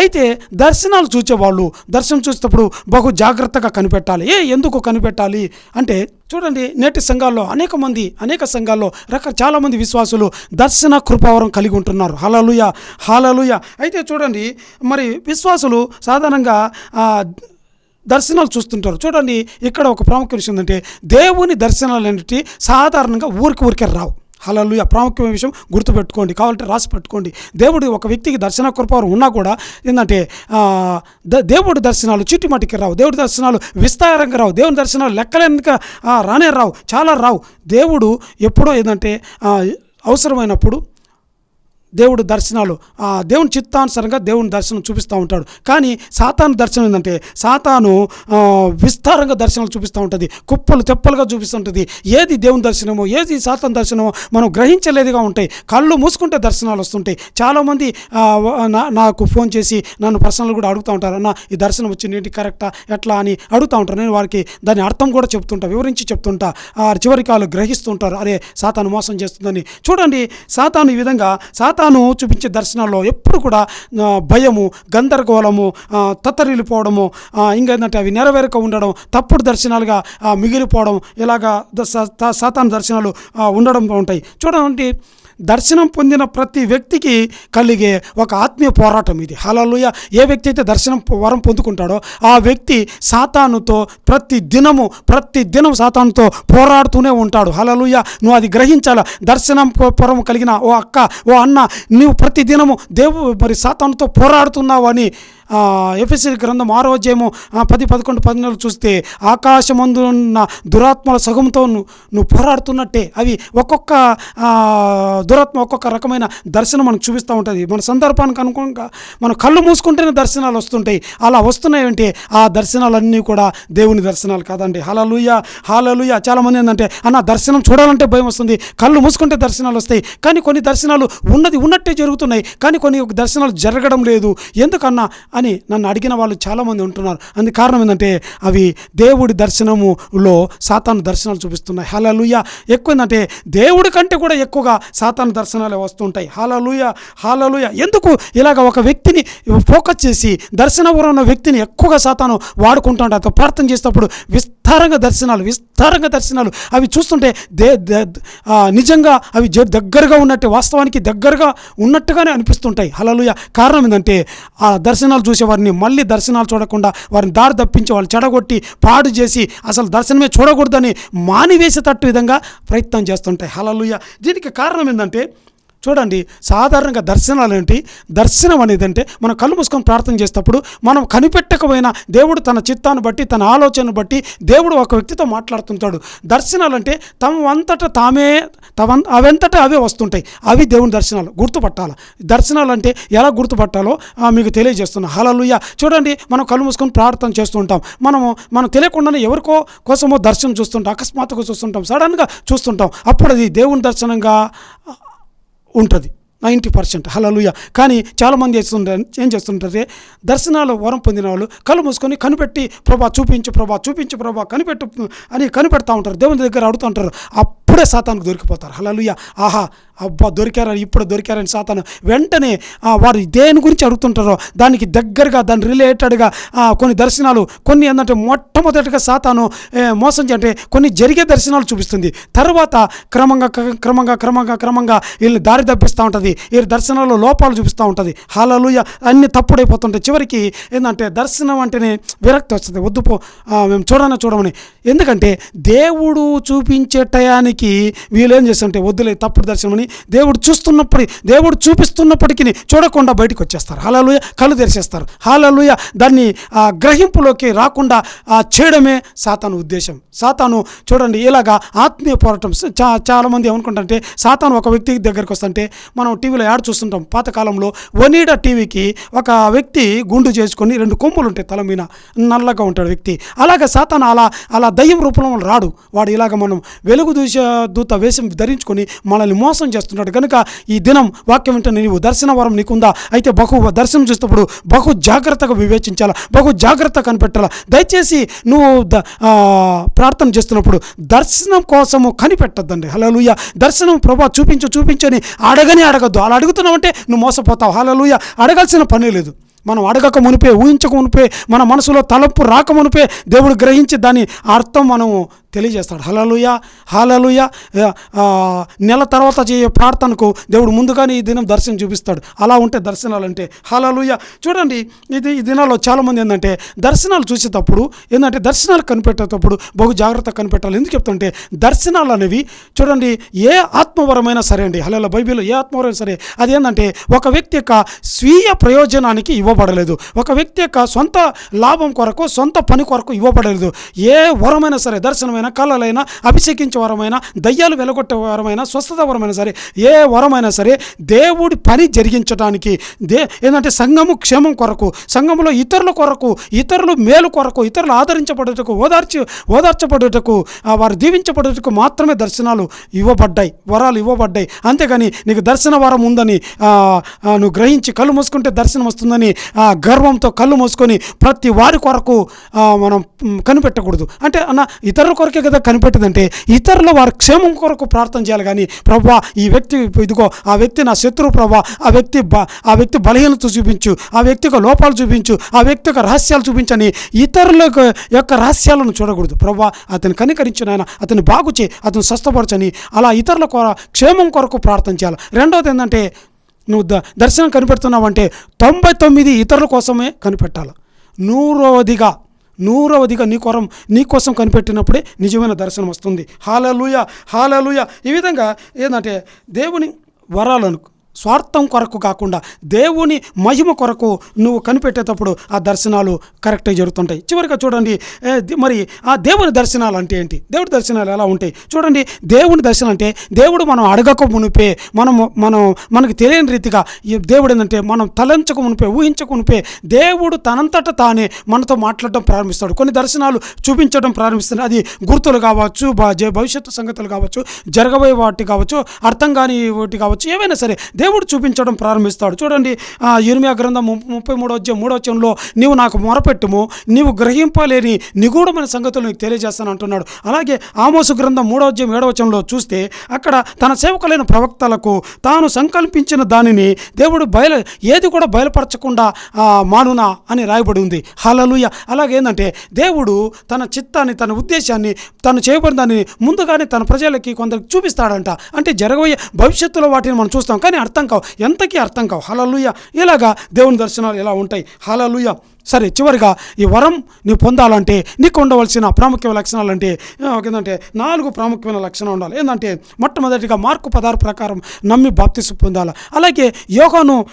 Speaker 1: అయితే దర్శనాలు చూసేవాళ్ళు దర్శనం చూసేటప్పుడు బహు జాగ్రత్తగా కనిపెట్టాలి. ఏ ఎందుకు కనిపెట్టాలి? అంటే చూడండి నేటి సంఘాల్లో అనేక మంది అనేక సంఘాల్లో రక చాలామంది విశ్వాసులు దర్శన కృపావరం కలిగి ఉంటున్నారు. హలలుయ హలలుయ అయితే చూడండి మరి విశ్వాసులు సాధారణంగా దర్శనాలు చూస్తుంటారు. చూడండి ఇక్కడ ఒక ప్రాముఖ్య విషయం ఏంటంటే దేవుని దర్శనాలు అనేటి సాధారణంగా ఊరికి ఊరికే రావు. హలలు ప్రాముఖ్యమైన విషయం గుర్తుపెట్టుకోండి కావాలంటే రాసి పెట్టుకోండి. దేవుడు ఒక వ్యక్తికి దర్శన కృపావరం ఉన్నా కూడా ఏంటంటే ద- దేవుడి దర్శనాలు చిటిమటికి రావు. దేవుడి దర్శనాలు విస్తారంగా రావు. దేవుని దర్శనాలు లెక్కలేనిక రానే రావు. చాలా రావు. దేవుడు ఎప్పుడో ఏంటంటే అవసరమైనప్పుడు దేవుడు దర్శనాలు ఆ దేవుని చిత్తానుసారంగా దేవుని దర్శనం చూపిస్తూ ఉంటాడు. కానీ సాతాను దర్శనం ఏంటంటే సాతాను విస్తారంగా దర్శనాలు చూపిస్తూ ఉంటుంది. కుప్పలు తెప్పలుగా చూపిస్తుంటుంది ఏది దేవుని దర్శనమో ఏది సాతాను దర్శనమో మనం గ్రహించలేదుగా ఉంటాయి. కళ్ళు మూసుకుంటే దర్శనాలు వస్తుంటాయి. చాలామంది నా- నాకు ఫోన్ చేసి నన్ను పర్సనల్ కూడా అడుగుతూ ఉంటారు. అన్న ఈ దర్శనం వచ్చింది ఏంటి? కరెక్టా? ఎట్లా? అని అడుగుతూ ఉంటారు. నేను వారికి దాని అర్థం కూడా చెప్తుంటా వివరించి చెప్తుంటా. ఆ చివరికి వాళ్ళు గ్రహిస్తుంటారు అరే సాతాను మోసం చేస్తుందని. చూడండి సాతాను ఈ విధంగా సాతాను చూపించే దర్శనాల్లో ఎప్పుడు కూడా భయము గందరగోళము తత్తరిల్లిపోవడము ఇంకేంటంటే ఇంకా ఏంటంటే అవి నెరవేరక ఉండడం తప్పుడు దర్శనాలుగా మిగిలిపోవడం ఇలాగా సాతాను దర్శనాలు ఉండడం ఉంటాయి. చూడండి దర్శనం పొందిన ప్రతి వ్యక్తికి కలిగే ఒక ఆత్మీయ పోరాటం ఇది. హలలుయ ఏ వ్యక్తి అయితే దర్శనం వరం పొందుకుంటాడో ఆ వ్యక్తి సాతానుతో ప్రతి దినము ప్రతి దినం సాతానుతో పోరాడుతూనే ఉంటాడు. హలలుయ నువ్వు అది గ్రహించాల? దర్శనం పొరం కలిగిన ఓ అక్క ఓ అన్న నువ్వు ప్రతి దినము దేవు మరి సాతానుతో పోరాడుతున్నావు అని ఎఫ్ఎస్సి గ్రంథం ఆరో అధ్యాయము పది పదకొండు పదిహేను చూస్తే ఆకాశమందు ఉన్న దురాత్మల సగంతో నువ్వు నువ్వు పోరాడుతున్నట్టే. అవి ఒక్కొక్క దురాత్మ ఒక్కొక్క రకమైన దర్శనం మనకు చూపిస్తూ ఉంటుంది. మన సందర్భానికి అనుగుణంగా మనం కళ్ళు మూసుకుంటేనే దర్శనాలు వస్తుంటాయి. అలా వస్తున్నాయంటే ఆ దర్శనాలన్నీ కూడా దేవుని దర్శనాలు కాదండి. హలలుయ హలలుయ చాలామంది ఏంటంటే అన్న దర్శనం చూడాలంటే భయం వస్తుంది. కళ్ళు మూసుకుంటే దర్శనాలు వస్తాయి. కానీ కొన్ని దర్శనాలు ఉన్నది ఉన్నట్టే జరుగుతున్నాయి. కానీ కొన్ని దర్శనాలు జరగడం లేదు. ఎందుకన్నా? అని నన్ను అడిగిన వాళ్ళు చాలామంది ఉంటున్నారు. అందుకు కారణం ఏంటంటే అవి దేవుడి దర్శనములో సాతాను దర్శనాలు చూపిస్తున్నాయి. హాలలుయ ఎక్కువ ఏంటంటే దేవుడి కంటే కూడా ఎక్కువగా సాతాను దర్శనాలు వస్తుంటాయి. హాలలుయ హాలలుయ ఎందుకు ఇలాగ ఒక వ్యక్తిని ఫోకస్ చేసి దర్శనవరం ఉన్న వ్యక్తిని ఎక్కువగా సాతాను వాడుకుంటా ఉంటాడు? అతను ప్రార్థన చేసేటప్పుడు విస్తారంగా దర్శనాలు విస్తారంగా దర్శనాలు. అవి చూస్తుంటే దే నిజంగా అవి దగ్గరగా ఉన్నట్టు వాస్తవానికి దగ్గరగా ఉన్నట్టుగానే అనిపిస్తుంటాయి. హలలుయ కారణం ఏంటంటే ఆ దర్శనాలు చూసే వారిని మళ్ళీ దర్శనాలు చూడకుండా వారిని దారి తప్పించి వాళ్ళు చెడగొట్టి పాడు చేసి అసలు దర్శనమే చూడకూడదని మానివేసేటట్టు విధంగా ప్రయత్నం చేస్తుంటాయి. హలలుయ దీనికి కారణం ఏంటంటే చూడండి సాధారణంగా దర్శనాలు ఏంటి? దర్శనం అనేది అంటే మనం కళ్ళు మూసుకొని ప్రార్థన చేసేటప్పుడు మనం కనిపెట్టకపోయినా దేవుడు తన చిత్తాన్ని బట్టి తన ఆలోచనను బట్టి దేవుడు ఒక వ్యక్తితో మాట్లాడుతుంటాడు. దర్శనాలు అంటే తమ అంతటా తామే తమ అవంతటా అవే వస్తుంటాయి. అవి దేవుని దర్శనాలు గుర్తుపట్టాలి? దర్శనాలు అంటే ఎలా గుర్తుపట్టాలో ఆ, మీకు తెలియజేస్తున్నా. హలలుయ్య చూడండి మనం కళ్ళు మూసుకొని ప్రార్థన చేస్తుంటాం మనము మనం తెలియకుండానే ఎవరికో కోసమో దర్శనం చూస్తుంటాం అకస్మాత్తుగా చూస్తుంటాం సడన్గా చూస్తుంటాం. అప్పుడు అది దేవుని దర్శనంగా ఉంటుంది. Ninety percent. హలలుయ కానీ చాలామంది చేస్తుంటారు ఏం చేస్తుంటారే? దర్శనాలు వరం పొందిన వాళ్ళు కళ్ళు మూసుకొని కనిపెట్టి ప్రభా చూపించు ప్రభా చూపించు ప్రభా కనిపెట్టు అని కనిపెడతా ఉంటారు. దేవుని దగ్గర అడుగుతూ ఉంటారు. అప్పుడే సాతానికి దొరికిపోతారు. హలలుయ ఆహా అబ్బా దొరికారని ఇప్పుడు దొరికారని సాతాను. వెంటనే వారు దేని గురించి అడుగుతుంటారో దానికి దగ్గరగా దాని రిలేటెడ్గా కొన్ని దర్శనాలు కొన్ని ఏంటంటే మొట్టమొదటిగా సాతాను మోసం అంటే కొన్ని జరిగే దర్శనాలు చూపిస్తుంది. తర్వాత క్రమంగా క్ర- క్రమంగా క్రమంగా క్రమంగా వీళ్ళని దారి తప్పిస్తూ ఉంటుంది. వీరి దర్శనాల్లో లోపాలు చూపిస్తూ ఉంటుంది. హాలలుయ! అన్ని తప్పుడైపోతుంటాయి. చివరికి ఏంటంటే దర్శనం అంటేనే విరక్తి వస్తుంది. వద్దుపో మేము చూడనే చూడమని. ఎందుకంటే దేవుడు చూపించే టయానికి వీళ్ళు ఏం చేస్తుంటే వద్దులే తప్పుడు దర్శనం అని దేవుడు చూస్తున్నప్పటి దేవుడు చూపిస్తున్నప్పటికీ చూడకుండా బయటకు వచ్చేస్తారు. హాలలుయ. కళ్ళు తెరిచేస్తారు. హాలలుయ. దాన్ని ఆ గ్రహింపులోకి రాకుండా చేయడమే సాతాను ఉద్దేశం. సాతాను చూడండి ఇలాగా ఆత్మీయ పోరాటం. చా చాలామంది ఏమనుకుంటారంటే సాతాను ఒక వ్యక్తి దగ్గరికి వస్తుంటే మనం టీవీలో యాడ్ చూస్తుంటాం. పాతకాలంలో వనీడా టీవీకి ఒక వ్యక్తి గుండు చేసుకొని రెండు కొమ్ములు ఉంటాయి తల మీద. నల్లగా ఉంటాడు వ్యక్తి. అలాగే సాతాను అలా అలా దయ్యం రూపంలో రాడు. వాడు ఇలాగ మనం వెలుగు దూష దూత వేషం ధరించుకొని మనల్ని మోసం చేస్తున్నాడు. కనుక ఈ దినం వాక్యం వింటే నీవు దర్శన వరం నీకుందా? అయితే బహు దర్శనం చూసేటప్పుడు బహు జాగ్రత్తగా వివేచించాలా? బహు జాగ్రత్త కనిపెట్టాలా? దయచేసి నువ్వు ప్రార్థన చేస్తున్నప్పుడు దర్శనం కోసము కనిపెట్టద్దండి. హలలుయ దర్శనం ప్రభా చూపించు చూపించని అడగని అడగద్దు. అలా అడుగుతున్నావంటే నువ్వు మోసపోతావు. హలలుయ అడగాల్సిన పని లేదు. మనం అడగక మునిపే ఊహించక మునిపే మన మనసులో తలపు రాక మునిపే దేవుడు గ్రహించి దాని అర్థం మనము తెలియజేస్తాడు. హలలుయ హలలుయ నెల తర్వాత చేయే ప్రార్థనకు దేవుడు ముందుగానే ఈ దినం దర్శనం చూపిస్తాడు. అలా ఉంటే దర్శనాలు అంటే హలలుయ చూడండి ఇది ఈ దినాల్లో చాలామంది ఏంటంటే దర్శనాలు చూసేటప్పుడు ఏంటంటే దర్శనాలు కనిపెట్టేటప్పుడు బహు జాగ్రత్త కనిపెట్టాలి. ఎందుకు చెప్తుంటే దర్శనాలు అనేవి చూడండి ఏ ఆత్మవరమైనా సరే అండి హలో బైబిల్ ఏ ఆత్మవరమైనా సరే అది ఏంటంటే ఒక వ్యక్తి యొక్క స్వీయ ప్రయోజనానికి ఇవ్వబడలేదు. ఒక వ్యక్తి యొక్క సొంత లాభం కొరకు సొంత పని కొరకు ఇవ్వబడలేదు. ఏ వరమైనా సరే దర్శనమైన వరమైన కళలైన అభిషేకించే వరమైన దయ్యాలు వెలగొట్టే వరమైన స్వస్థత వరమైనా సరే ఏ వరమైనా సరే దేవుడి పని జరిగించడానికి దే ఏంటంటే సంఘము క్షేమం కొరకు సంఘములో ఇతరుల కొరకు ఇతరులు మేలు కొరకు ఇతరులు ఆదరించబడుటకు ఓదార్చి ఓదార్చబడుటకు వారు దీవించబడుటకు మాత్రమే దర్శనాలు ఇవ్వబడ్డాయి వరాలు ఇవ్వబడ్డాయి. అంతేగాని నీకు దర్శన వరం ఉందని నువ్వు గ్రహించి కళ్ళు మూసుకుంటే దర్శనం వస్తుందని ఆ గర్వంతో కళ్ళు మూసుకొని ప్రతి వారి కొరకు మనం కనిపెట్టకూడదు. అంటే అన్న ఇతరుల కొరకు కదా కనిపెట్టదంటే ఇతరుల వారి క్షేమం కొరకు ప్రార్థన చేయాలి. కానీ ప్రభా ఈ వ్యక్తి ఇదిగో ఆ వ్యక్తి నా శత్రువు ప్రభా ఆ వ్యక్తి బ- ఆ వ్యక్తి బలహీనత చూపించు ఆ వ్యక్తి యొక్క లోపాలు చూపించు ఆ వ్యక్తి యొక్క రహస్యాలు చూపించని ఇతరుల యొక్క- రహస్యాలను చూడకూడదు. ప్రభా అతను కనికరించిన ఆయన అతను బాగుచే అతను స్వస్థపరచని అలా ఇతరుల కొర క్షేమం కొరకు ప్రార్థన చేయాలి. రెండవది ఏంటంటే నువ్వు ద దర్శనం కనిపెడుతున్నావంటే తొంభై తొమ్మిది ఇతరుల కోసమే కనిపెట్టాలి. నూరవదిగా నూరవదిగా నీ కొరం నీ కోసం కనిపెట్టినప్పుడే నిజమైన దర్శనం వస్తుంది. Hallelujah hallelujah. ఈ విధంగా ఏంటంటే దేవుని వరాలను స్వార్థం కొరకు కాకుండా దేవుని మహిమ కొరకు నువ్వు కనిపెట్టేటప్పుడు ఆ దర్శనాలు కరెక్ట్గా జరుగుతుంటాయి. చివరిగా చూడండి మరి ఆ దేవుని దర్శనాలు అంటే ఏంటి? దేవుడి దర్శనాలు ఎలా ఉంటాయి? చూడండి దేవుని దర్శనం అంటే దేవుడు మనం అడగక మునిపే మనం మనం మనకు తెలియని రీతిగా దేవుడు ఏంటంటే మనం తలంచక మునిపే ఊహించక మునిపే దేవుడు తనంతట తానే మనతో మాట్లాడడం ప్రారంభిస్తాడు. కొన్ని దర్శనాలు చూపించడం ప్రారంభిస్తాడు. అది గుర్తులు కావచ్చు జ- భవిష్యత్తు సంగతులు కావచ్చు జరగబోయే వాటి కావచ్చు అర్థం కాని వాటి కావచ్చు ఏవైనా సరే దేవుడు చూపించడం ప్రారంభిస్తాడు. చూడండి ఆ, ఇర్మియా గ్రంథం ముప్పై మూడో వచ్చే మూడో వచ్చంలో నీవు నాకు మొరపెట్టుము నీవు గ్రహింపలేని నిగూఢమైన సంగతులు నీకు తెలియజేస్తాను అంటున్నాడు. అలాగే ఆమోసు గ్రంథం మూడో అధ్యాయం ఏడవ వచనంలో చూస్తే అక్కడ తన సేవకులైన ప్రవక్తలకు తాను సంకల్పించిన దానిని దేవుడు బయలు ఏది కూడా బయలుపరచకుండా మానునా అని రాయబడి ఉంది. హలలుయ అలాగే ఏంటంటే దేవుడు తన చిత్తాన్ని తన ఉద్దేశాన్ని తను చేయబడిన దాన్ని ముందుగానే తన ప్రజలకి కొందరికి చూపిస్తాడంట. అంటే జరగబోయే భవిష్యత్తులో వాటిని మనం చూస్తాం. కానీ అర్థం కావు. ఎంతకీ అర్థం కావు. హలలుయ ఇలాగా దేవుని దర్శనాలు ఎలా ఉంటాయి? హలలుయ సరే చివరిగా ఈ వరం నీ పొందాలంటే నీకు ఉండవలసిన ప్రాముఖ్యమైన లక్షణాలు అంటే ఏంటంటే నాలుగు ప్రాముఖ్యమైన లక్షణాలు ఉండాలి. ఏంటంటే మొట్టమొదటిగా మార్కు పదార్థ ప్రకారం నమ్మి బాప్తిసు పొందాలి. అలాగే యోగాను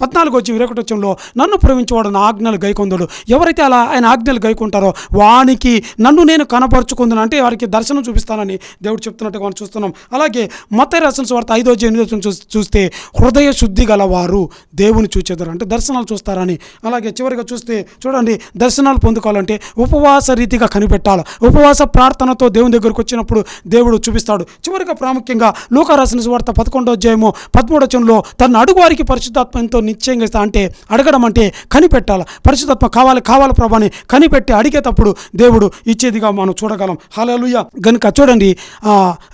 Speaker 1: పద్నాలుగు వచ్చి ఇరవై వచ్చంలో నన్ను ప్రేమించేవాడు నా ఆజ్ఞలు గైకొందడు. ఎవరైతే అలా ఆయన ఆజ్ఞలు గైకుంటారో వానికి నన్ను నేను కనపరుచుకుందును అంటే వారికి దర్శనం చూపిస్తానని దేవుడు చెప్తున్నట్టుగా మనం చూస్తున్నాం. అలాగే మత రాసిన వార్త ఐదో ఎనిమిదో చూస్తే హృదయ శుద్ధి గలవారు దేవుని చూచేదారు. అంటే దర్శనాలు చూస్తారని. అలాగే చివరి చివరిగా చూస్తే చూడండి దర్శనాలు పొందుకోవాలంటే ఉపవాస రీతిగా కనిపెట్టాలి. ఉపవాస ప్రార్థనతో దేవుని దగ్గరకు వచ్చినప్పుడు దేవుడు చూపిస్తాడు. చివరిగా ప్రాముఖ్యంగా లూకా రాసిన వార్త పదకొండో అధ్యాయము పదమూడవచనంలో తన అడుగువారికి పరిశుద్ధాత్మ ఎంతో నిశ్చయంగా ఇస్తా అంటే అడగడం అంటే కనిపెట్టాలి. పరిశుద్ధాత్మ కావాలి కావాలి ప్రభాని కనిపెట్టి అడిగేటప్పుడు దేవుడు ఇచ్చేదిగా మనం చూడగలం. హలలుయ. గనుక చూడండి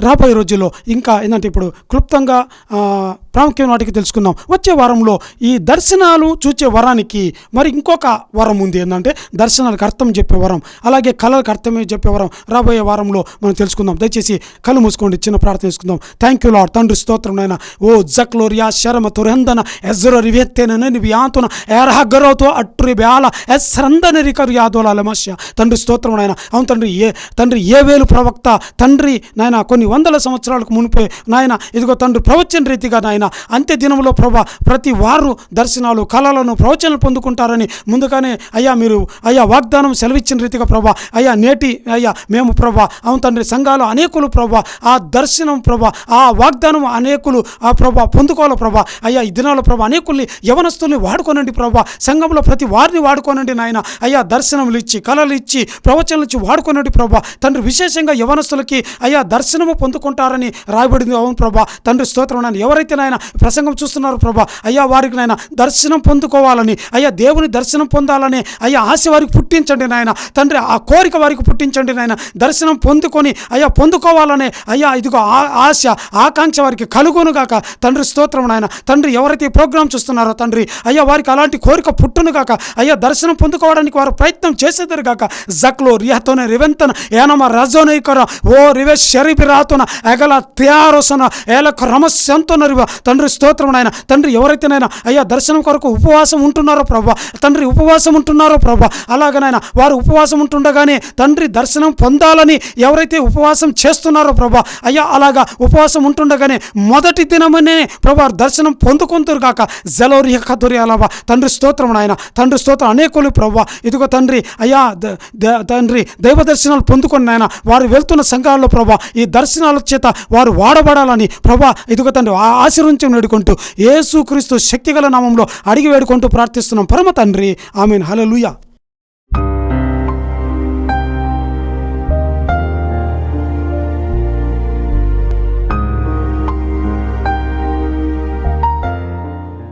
Speaker 1: రాబోయే రోజుల్లో ఇంకా ఏంటంటే ఇప్పుడు క్లుప్తంగా ప్రాముఖ్యం వాటికి తెలుసుకుందాం. వచ్చే వారంలో ఈ దర్శనాలు చూచే వరానికి మరి ఇంకొక వరం ఉంది ఏంటంటే దర్శనాలకు అర్థం చెప్పే వరం అలాగే కళలకు అర్థమే చెప్పే వరం రాబోయే వారంలో మనం తెలుసుకుందాం. దయచేసి కళ్ళు మూసుకోండి చిన్న ప్రార్థన చేసుకుందాం. థ్యాంక్ యూ లాడ్ తండ్రి స్తోత్రం నాయన. ఓ జక్లోరియా శరమ తురందన ఎజ్రో రివేత్తేనని నివి యాంతున ఎరహగ్గరవుతో అట్రి బ్యాల ఎస్రందని రికరు యాదోల లమస్య తండ్రి స్తోత్రం నాయన. అవును తండ్రి ఏ తండ్రి ఏ వేలు ప్రవక్త తండ్రి నాయన కొన్ని వందల సంవత్సరాలకు మునిపే నాయన ఇదిగో తండ్రి ప్రవచన రీతిగా నాయన అంత్య దినంలో ప్రభా ప్రతి వారు దర్శనాలు కళలను ప్రవచనలు పొందుకుంటారని ముందుగానే అయ్యా మీరు అయ్యా వాగ్దానం సెలవిచ్చిన రీతిగా ప్రభా అయ్యా నేటి అయ్యా మేము ప్రభా అవును తండ్రి సంఘాలు అనేకులు ప్రభా ఆ దర్శనం ప్రభా ఆ వాగ్దానం అనేకులు ఆ ప్రభా పొందుకోవాలి ప్రభా. అయ్యా ఈ దినాల ప్రభా అనేకుల్ని యవనస్తుల్ని వాడుకోనండి ప్రభా. సంఘంలో ప్రతి వారిని వాడుకోనండి నాయన. అయ్యా దర్శనములు ఇచ్చి కళలు ఇచ్చి ప్రవచనలు ఇచ్చి వాడుకోనండి ప్రభా. తండ్రి విశేషంగా యవనస్తులకి అయ్యా దర్శనము పొందుకుంటారని రాయబడింది. అవును ప్రభా. తండ్రి స్తోత్రం నాయన. ఎవరైతే నాయన ప్రసంగం చూస్తున్నారు ప్రభా అయ్యా వారికి నాయన దర్శనం పొందుకోవాలని అయ్యా దేవుని దర్శనం దర్శనం పొందాలని అయ్యా ఆశ వారికి పుట్టించండి నాయన. తండ్రి ఆ కోరిక వారికి పుట్టించండి నాయన. దర్శనం పొందుకొని అయ్యా పొందుకోవాలనే అయ్యా ఇదిగో ఆ- ఆశ ఆకాంక్ష వారికి కలుగునుగాక. తండ్రి స్తోత్రం నాయన. తండ్రి ఎవరైతే ఈ ప్రోగ్రాం చూస్తున్నారో తండ్రి అయ్యా వారికి అలాంటి కోరిక పుట్టునుగాక. అయ్యా దర్శనం పొందుకోవడానికి వారు ప్రయత్నం చేసేదారు గాక జక్లో రియాతోనే రివెంతన ఏనమ రజోనైకర ఓ రివే షరీబి రాతున ఎగల త్యారోసన ఏల క్రమశంతోన రివ. తండ్రి స్తోత్రం నాయన. తండ్రి ఎవరైతేనైనా అయ్యా దర్శనం కొరకు ఉపవాసం ఉంటున్నారో ప్రభావ తండ్రి తండ్రి ఉపవాసం ఉంటున్నారో ప్రభా. అలాగనైనా వారు ఉపవాసం ఉంటుండగానే తండ్రి దర్శనం పొందాలని ఎవరైతే ఉపవాసం చేస్తున్నారో ప్రభా. అయ్యా అలాగా ఉపవాసం ఉంటుండగానే మొదటి దినమనే ప్రభా దర్శనం పొందుకుంటారు కాక జలోరి కదురి అలావా. తండ్రి స్తోత్రం నాయన. తండ్రి స్తోత్రం అనేకులు ప్రభా. ఇదిగో తండ్రి అయ్యా ద- ద- తండ్రి దైవ దర్శనాలు పొందుకొని నాయన వారు వెళ్తున్న సంఘాల్లో ప్రభా ఈ దర్శనాల చేత వారు వాడబడాలని ప్రభా ఇదిగో తండ్రి ఆ ఆశీర్వించం వేడుకుంటూ యేసుక్రీస్తు శక్తిగల నామంలో అడిగి వేడుకుంటూ ప్రార్థిస్తున్నాం. పరమ తండ్రి ఆమెన్. హల్లెలూయా.